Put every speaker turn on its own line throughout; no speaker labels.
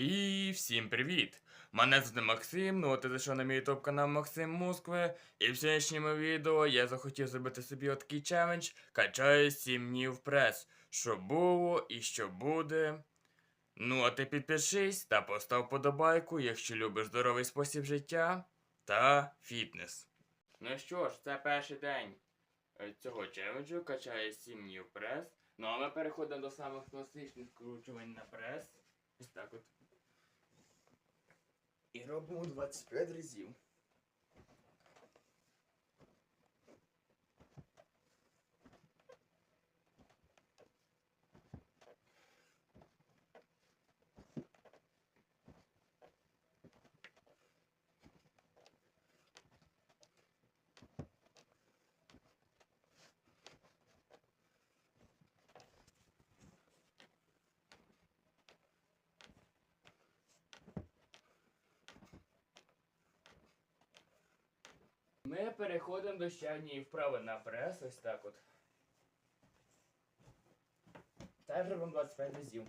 І всім привіт! Мене звати Максим, ну а ти зайшов на мій ютуб канал Максим Москви. І в сьогоднішньому відео я захотів зробити собі отакий челендж Качаю 7 днів прес. Що було і що буде. Ну, а ти підпишись та постав подобайку, якщо любиш здоровий спосіб життя та фітнес. Ну що ж, це перший день е, цього челенджу, качає 7 днів прес. Ну а ми переходимо до самих класичних скручувань на прес. Ось так от. І робимо 25 разів. Ми переходимо до ще однієї вправи на прес, ось так от. Теж робимо 25 разів.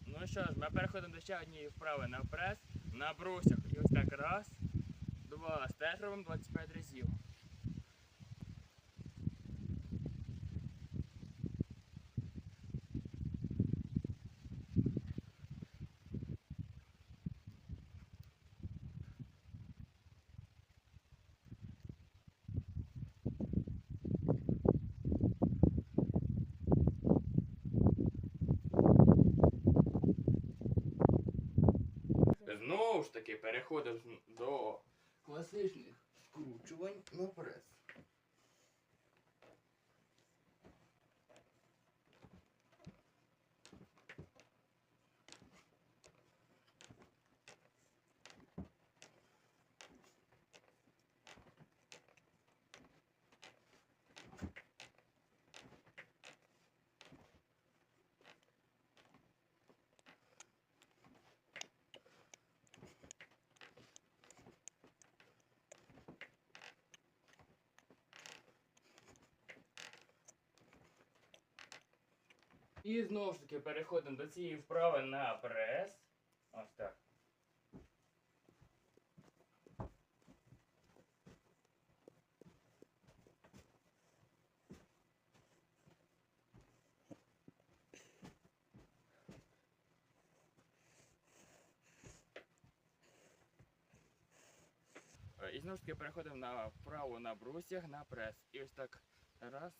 Ну що ж, ми переходимо до ще однієї вправи на прес, на брусях. І ось так раз, два, теж робимо 25 разів. Знову ж таки переходимо до класичних скручувань на прес. І знову ж таки переходимо до цієї вправи на прес. Ось так. Е, І знову ж таки переходимо на вправу на брусях на прес. І ось так. Раз.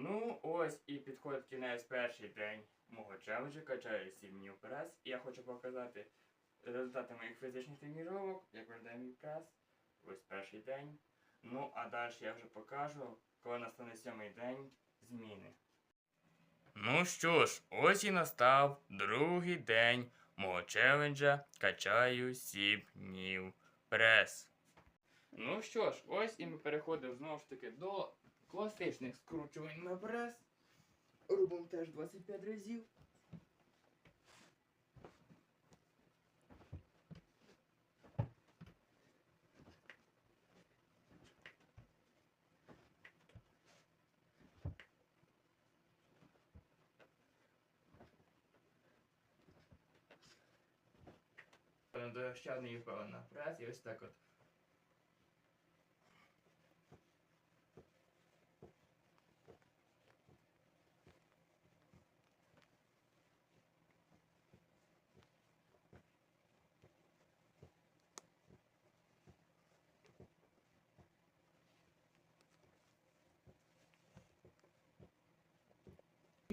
Ну, ось і підходить кінець перший день мого челенджу, качаю 7 днів прес. І я хочу показати результати моїх фізичних тренувань, як виглядає мій прес. Ось перший день. Ну, а далі я вже покажу, коли настане сьомий день зміни. Ну що ж, ось і настав другий день мого челенджа Качаю 7 днів прес. Ну що ж, ось і ми переходимо знову ж таки до класичних скручувань на прес. Робимо теж 25 разів. До ще однієї вправи на прес і ось так от.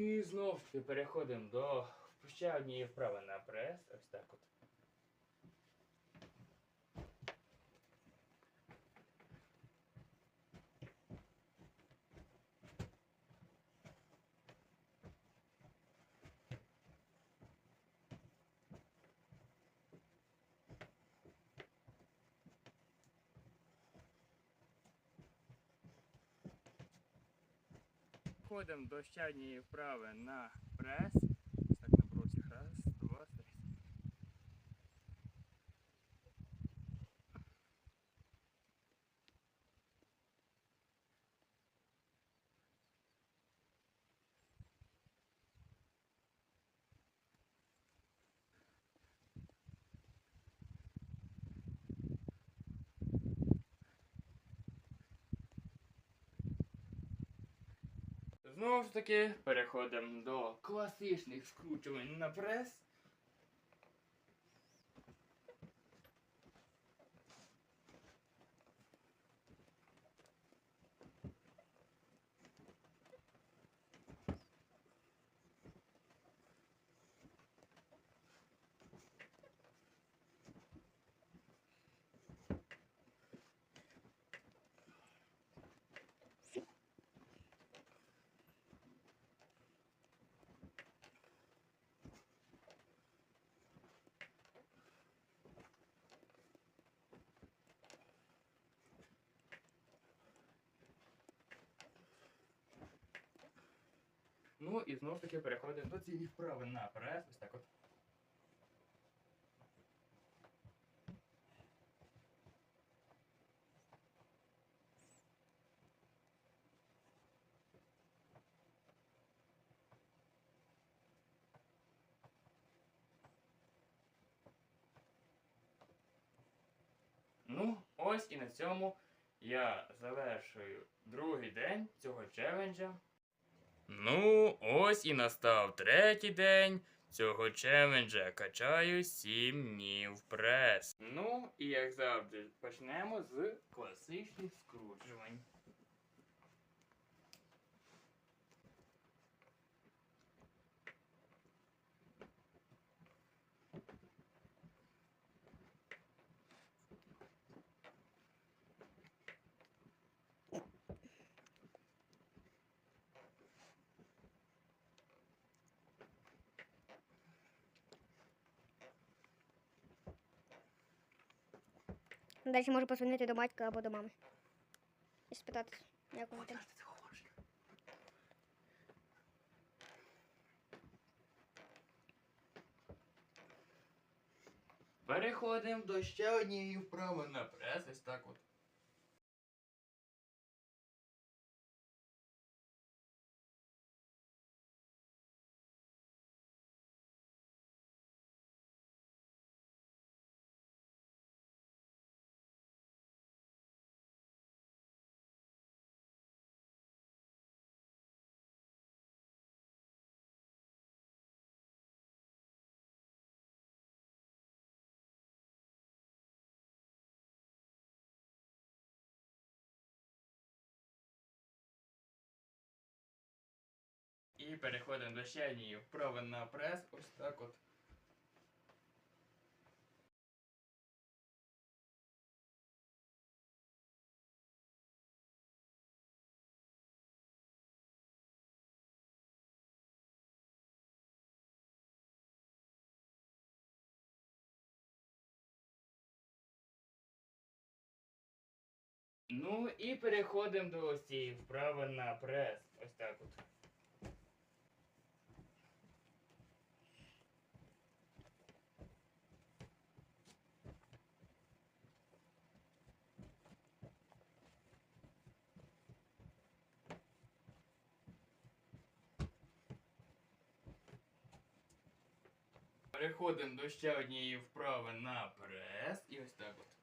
І знов переходимо до ще однієї вправи на прес. Ось так от. Переходимо до ще однієї вправи на прес. Ось Так, на бруці. Раз, два, три. Знову ж таки, переходимо до класичних скручувань на прес. Ну і знову ж таки переходимо до цієї вправи на прес. Ось так от. Ну, ось і на цьому я завершую другий день цього челенджа. Ну, ось і настав третій день цього челенджа. Качаю 7 днів прес. Ну, і як завжди, почнемо з класичних скручувань.
Далі можу позвонити до батька або до мами. І спитати, як вони там.
Переходимо до ще однієї вправи на прес. Ось так от. І переходимо до ще однієї вправи на прес. Ось так от. Ну і переходимо до ось цієї вправи на прес. Ось так от. Переходимо до ще однієї вправи на прес. І ось так от.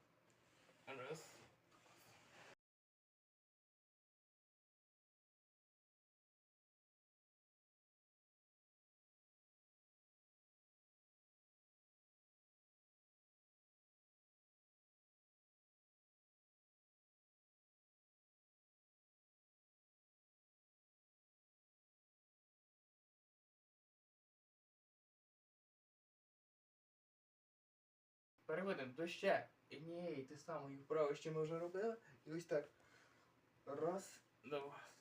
Переходимо до ще однієї ти самої вправи, що ми вже робили. І ось так. Раз, два.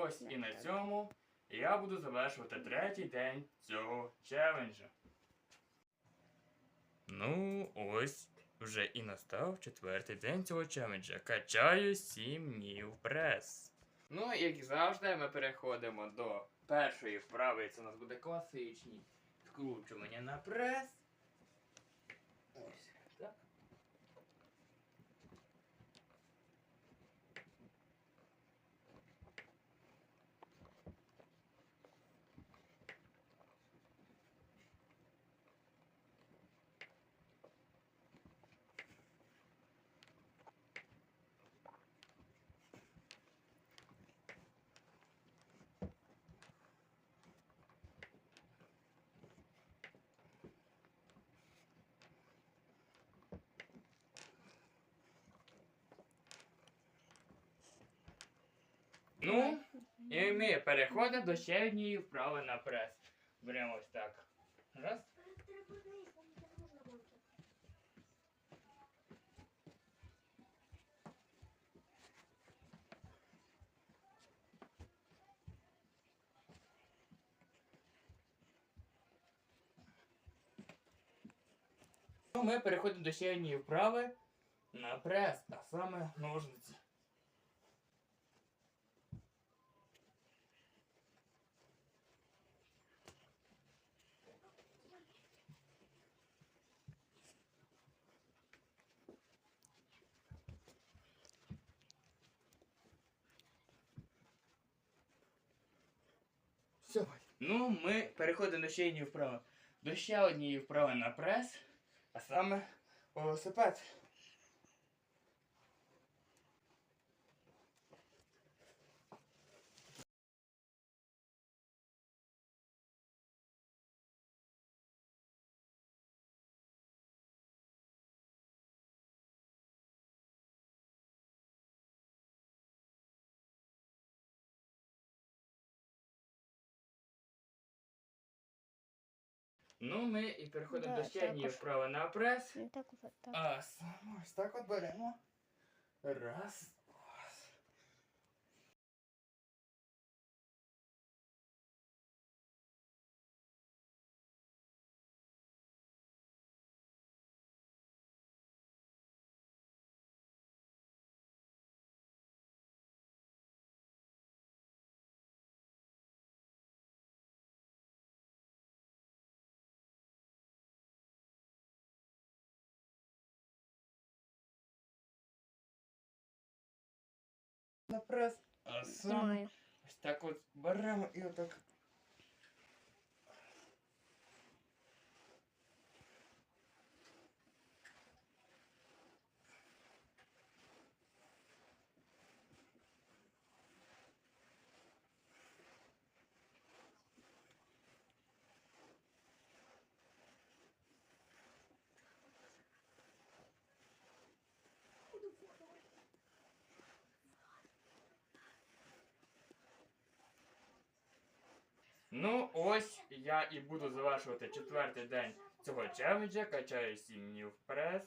Ось і на цьому я буду завершувати третій день цього челенджа. Ну, ось вже і настав четвертий день цього челенджа. Качаю 7 днів прес. Ну, як завжди, ми переходимо до першої вправи. Це у нас буде класичні скручування на прес. Ну, і ми переходимо до ще однієї вправи на прес. Беремо ось так. Раз. Ну, Ми переходимо до ще однієї вправи на прес, а саме ножниці. Ну, ми переходимо ще однієї вправи. До ще однієї вправи на прес, а саме велосипед. Ну, ми і переходимо
Да,
до ще однієї вправи на прес.
Ну так так.
А ось так от беремо. Раз. На прес. А сам
Знімаю.
ось так от беремо і отак. Ну, ось я і буду завершувати четвертий день цього челенджа. Качаю 7 днів прес.